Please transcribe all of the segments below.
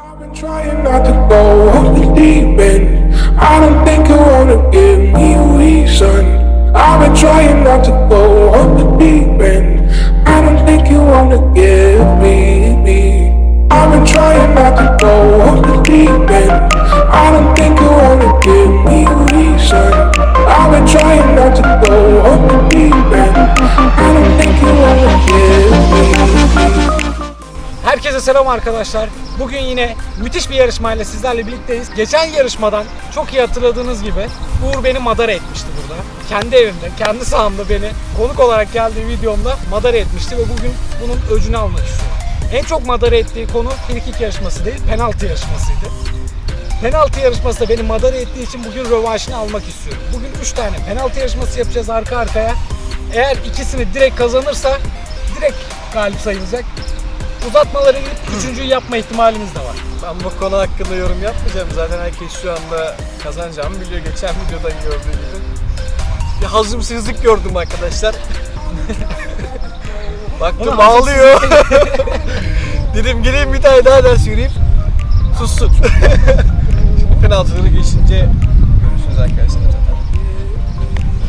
I've been trying not to go off the deep end. I don't think you wanna give me a reason. I've been trying not to go off the deep end. I don't think you wanna give me me. I've been trying not to go off the deep end. I don't think you wanna give me a reason. I've been trying not to go off the deep end. I don't think you wanna give me me. Herkese selam arkadaşlar. Bugün yine müthiş bir yarışmayla sizlerle birlikteyiz. Geçen yarışmadan çok iyi hatırladığınız gibi Uğur beni madara etmişti burada. Kendi evimde, kendi sahamda beni konuk olarak geldiği videomda madara etmişti ve bugün bunun öcünü almak istiyorum. En çok madara ettiği konu frikik yarışması değil, penaltı yarışmasıydı. Penaltı yarışmasında beni madara ettiği için bugün rövanşını almak istiyorum. Bugün 3 tane penaltı yarışması yapacağız arka arkaya. Eğer ikisini direkt kazanırsa direkt galip sayılacak. Uzatmaları gidip üçüncüyü yapma ihtimalimiz de var. Ben bu konu hakkında yorum yapmayacağım. Zaten herkes şu anda kazanacağımı biliyor. Geçen videodan gördüğü gibi. Bir hazımsızlık gördüm arkadaşlar. Baktım ağlıyor. Dedim geleyim bir tane daha ders vereyim. Sussun. Penaltıları geçince görüşürüz arkadaşlar zaten.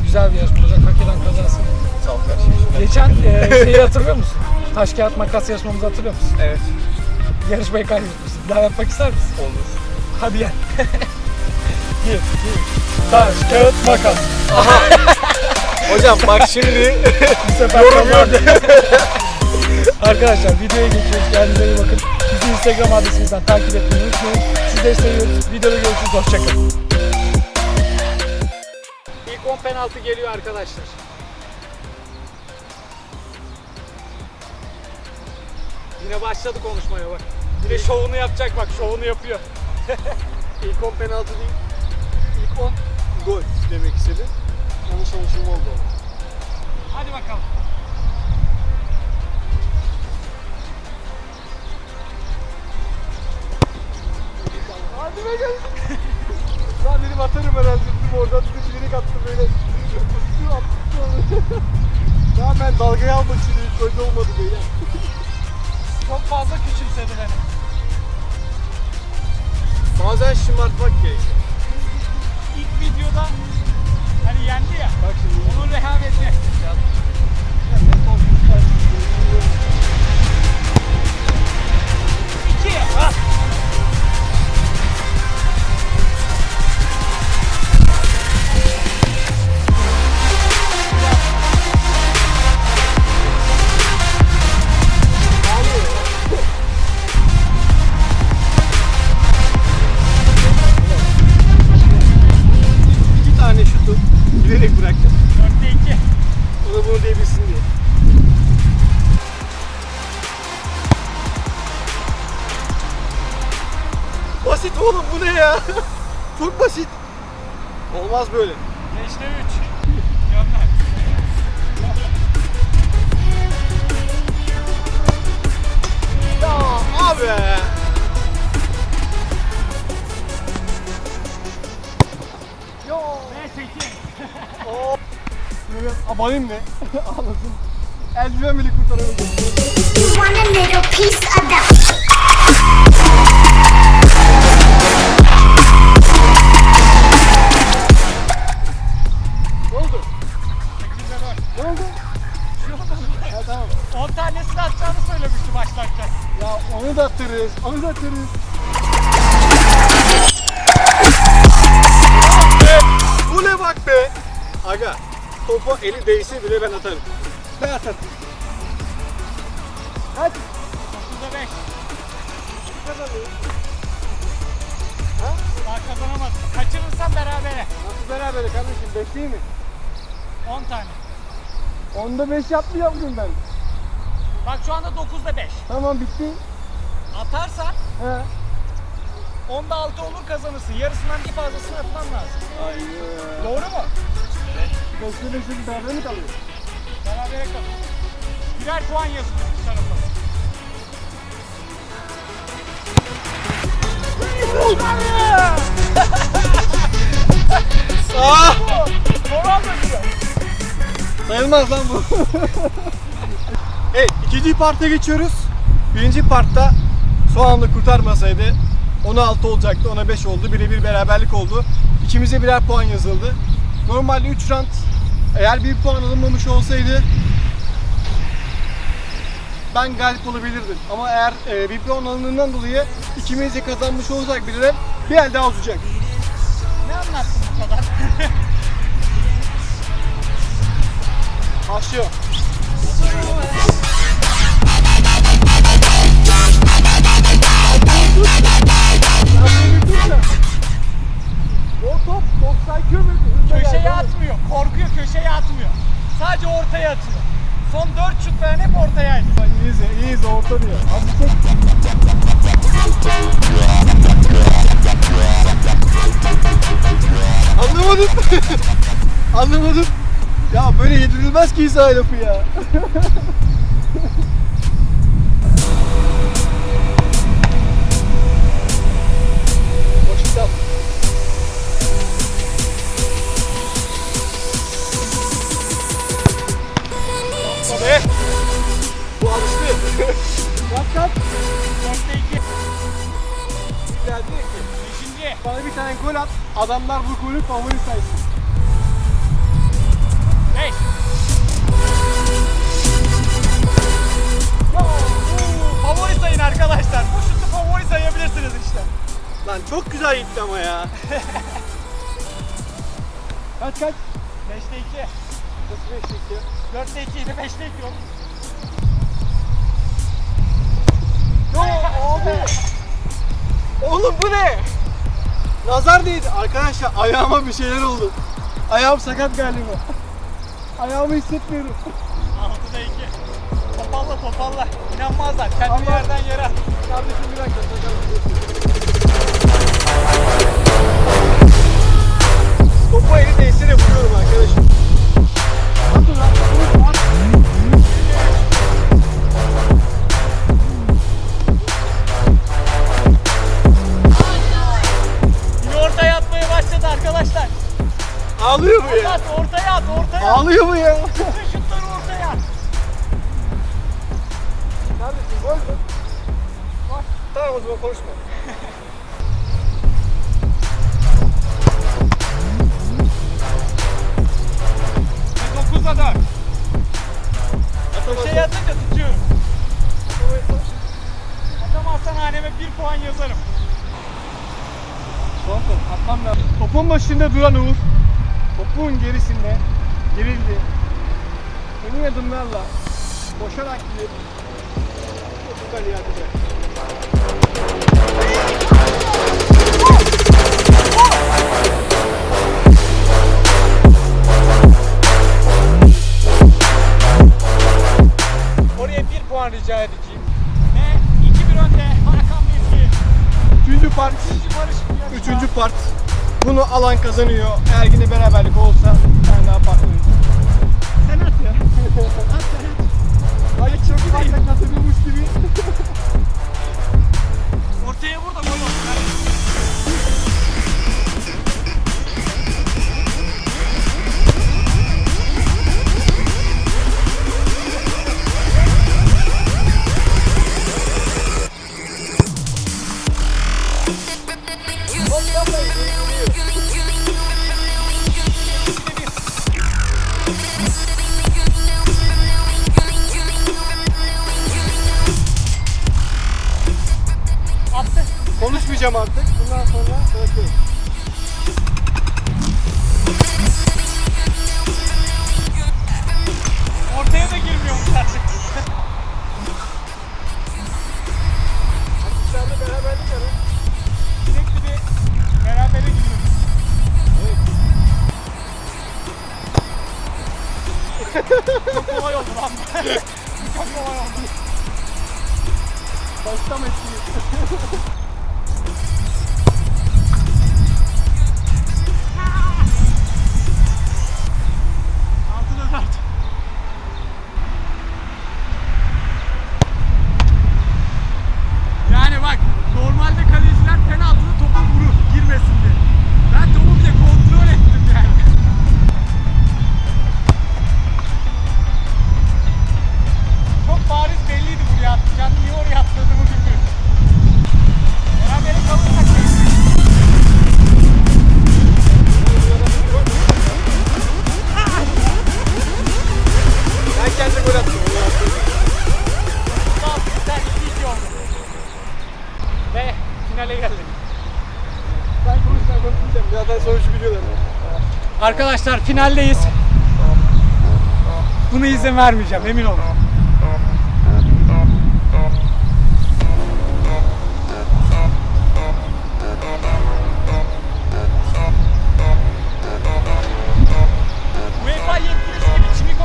Güzel bir yarışma olacak. Hak eden kazansın. Sağ ol kardeşim. Geçen e, şeyi hatırlıyor musun? Taş kağıt makas yarışmamızı hatırlıyor musun? Evet. Yarışmayı kaybetmişsin. Daha yapmak ister misin? Olur. Hadi gel. bir, bir. Taş, kağıt, makas. Hocam bak şimdi Bu sefer kazandı. Arkadaşlar videoya geçiyoruz. Kendinize iyi bakın. Bizi Instagram adresimizden takip etmeyi unutmayın. Sizleri seviyoruz. Videoda görüşürüz. Hoşçakalın. İlk 10 penaltı geliyor arkadaşlar. Yine başladı konuşmaya bak. Yine şovunu yapacak bak. Şovunu yapıyor. ilk 10 penaltı değil. İlk 10 gol demek istedi. Yanlış anlaşılma oldu. Hadi bakalım. Hadi be gel. Lan dedim atarım herhalde dedim oradan dedim bilerek attım böyle. Attım. ya ben dalgaya almak için ilk golde olmadı böyle. Çok fazla küçümsedi beni. Bazen şımartmak gerekiyor. Ya? Çok basit. Olmaz böyle. Beşte üç. Gönder. Ya abi. İki. Oo. Böyle abanayım ne? Ağlasın. Eldiven bile kurtaramayacağım. You want a little piece of that? Onu da atarız. Onu da atarız. Be, Bu ne bak be? Aga topa eli değse bile ben atarım. Ben atarım. Hadi. Dokuzda beş. Kazanıyoruz. Daha kazanamazsın. Kaçırırsan berabere. Nasıl berabere kardeşim? Beş değil mi? On tane. Onda beş yapmayacağım bugün ben. Bak şu anda dokuzda beş. Tamam bitti. Atarsan He. onda altı olur kazanırsın. Yarısından bir fazlasını atman lazım. Ay. Doğru mu? Beşli beşli beraber mi kalıyor? Berabere kalın. Birer puan yazılıyor bu tarafa. Ah! Moral döküyor. Sayılmaz lan bu. evet ikinci parta geçiyoruz. Birinci partta son anda kurtarmasaydı 16 olacaktı. Ona 5 oldu. Birebir beraberlik oldu. İkimize birer puan yazıldı. Normalde 3 round eğer bir puan alınmamış olsaydı ben galip olabilirdim. Ama eğer e, bir puan alındığından dolayı ikimiz de kazanmış olsak bile bir el daha uzayacak. Ne anlattın bu kadar? Başlıyor. 90 km Köşeye geldi. atmıyor. Korkuyor köşeye atmıyor. Sadece ortaya atıyor. Son 4 şut veren hep ortayaydı. İyiyiz, iyiyiz orta diyor. Abi çek. Anlamadım. Anlamadım. Ya böyle yedirilmez ki İsa lafı ya. Kitap. Tabii. Bu alıştı. Kat kat. 4'te 2. Geldi ki. 5. Bana bir tane gol at. Adamlar bu golü favori saysın. 5. Favori sayın arkadaşlar. Bu şutu favori sayabilirsiniz işte. Lan çok güzel gitti ama ya. kaç kaç? 5'te 2. Nasıl beş gitti? 4'te 2 idi. 5'te 2 oldu. Yo abi. Oğlum bu ne? Nazar değdi. Arkadaşlar ayağıma bir şeyler oldu. Ayağım sakat galiba. Ayağımı hissetmiyorum. 6'da 2. Topalla topalla. İnanmazlar. Kendi Allah. yerden yere at. Kardeşim bir dakika. Topu eli değse de vuruyorum arkadaşım. Oh, my God. Köşeye atınca tutuyorum. Atamazsan haneme 1 puan yazarım. Son. Atmam lazım. Topun başında duran Uğur. Topun gerisinde gerildi. Emin adımlarla koşarak gidip topu kaleye atacak. Oraya 1 puan rica edeceğim. Ve 2-1 önde Hakan Bezgi. Üçüncü part. İkinci Barış. Üçüncü part. Bunu alan kazanıyor. Eğer yine beraberlik olsa ben daha farklıyım. Sen at ya. At sen at. Ay çok farkla kazanıyormuş gibi. Ortaya vur da gol olsun. Çok kolay oldu lan. Çok kolay oldu. Baştan etkili. finale geldik. Ben konuşsam konuşmayacağım. Zaten sonucu biliyorlar. Arkadaşlar finaldeyiz. Bunu izin vermeyeceğim emin olun. UEFA yetkilisi gibi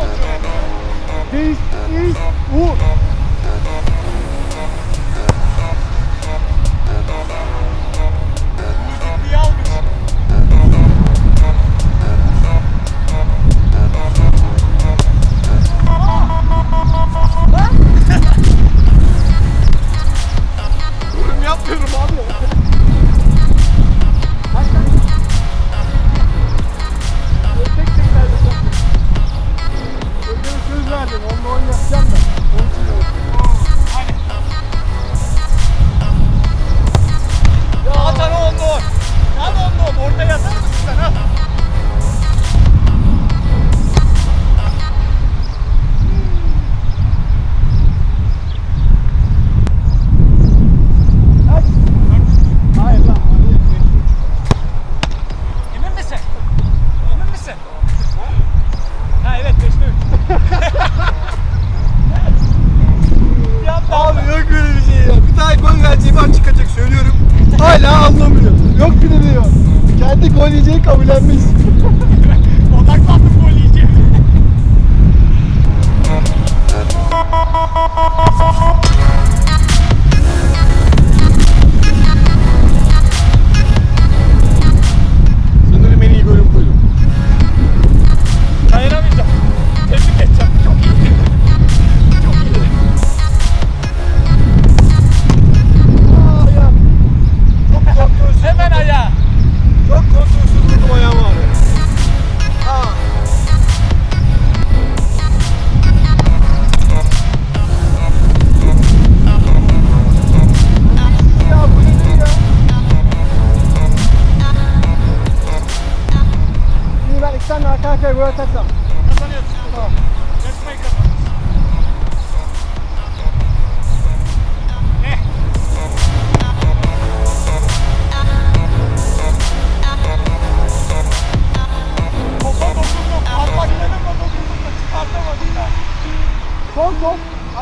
kabullenmiş.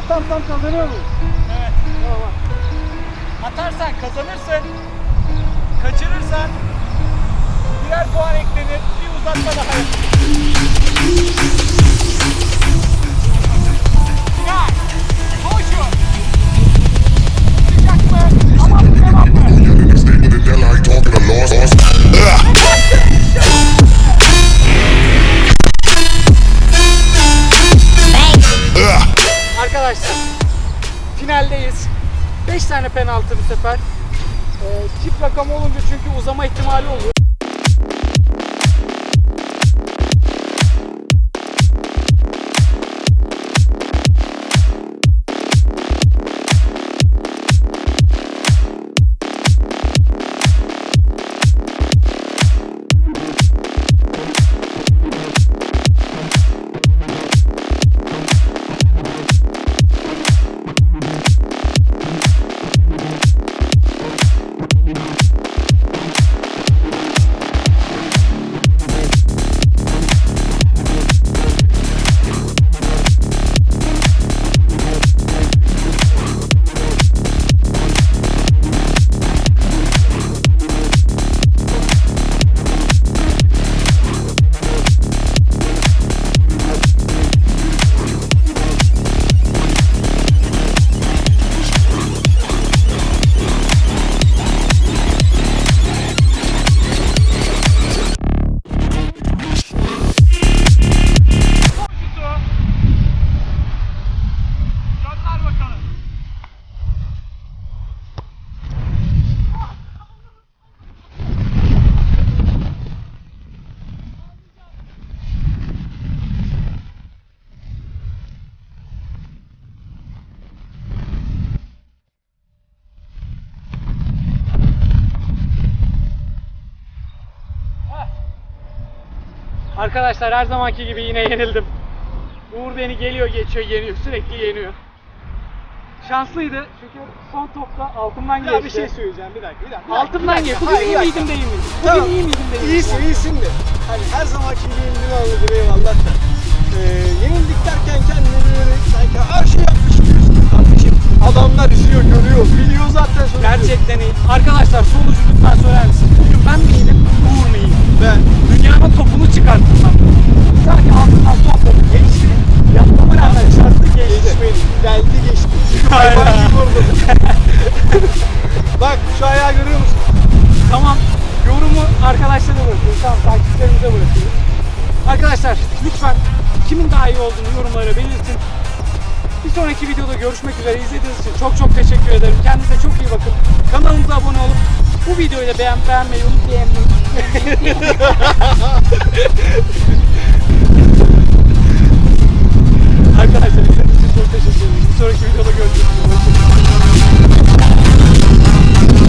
Tam tam kazanıyor muyuz? Evet. Tamam. Atarsan kazanırsın. Kaçırırsan birer puan eklenir. Bir uzatma daha yapın. lost. 86 bu sefer. Ee, e, çip rakam olunca çünkü uzama ihtimali oluyor. Arkadaşlar her zamanki gibi yine yenildim. Uğur beni geliyor geçiyor yeniyor sürekli yeniyor. Şanslıydı çünkü son topta altımdan geçti. Ya bir şey söyleyeceğim bir dakika bir dakika. Altımdan geçti. Bugün iyi miydim değil miydim? Bugün tamam. iyi miydim değil miydim? İyisin iyisin de. Hani her zamanki gibi yenildiğini anladım eyvallah da. Ee, yenildik derken kendini böyle sanki her şey yapmış gibi kardeşim. Adamlar izliyor görüyor biliyor zaten sonucu. Gerçekten iyi. Arkadaşlar sonucu lütfen söyler misiniz? Bugün ben miydim? Uğur mu iyiydi? Ben. Dünyanın topunu çıkarttım ben. Sanki altından topladım. Geçti. Yapmamı rağmen çarptı geçti. Geçmedi. Deldi geçti. Hayvan vurdu. Bak şu ayağı görüyor musun? Tamam. Yorumu arkadaşlara bırakıyoruz. Tamam takipçilerimize bırakıyoruz. Arkadaşlar lütfen kimin daha iyi olduğunu yorumlara belirtin. Bir sonraki videoda görüşmek üzere. İzlediğiniz için çok çok teşekkür ederim. Kendinize çok iyi bakın. Kanalımıza abone olup bu videoyu da beğen beğenmeyi unutmayın. Arkadaşlar izlediğiniz için çok teşekkür ederim. Bir sonraki videoda görüşürüz.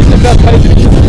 Şimdi biraz kaliteli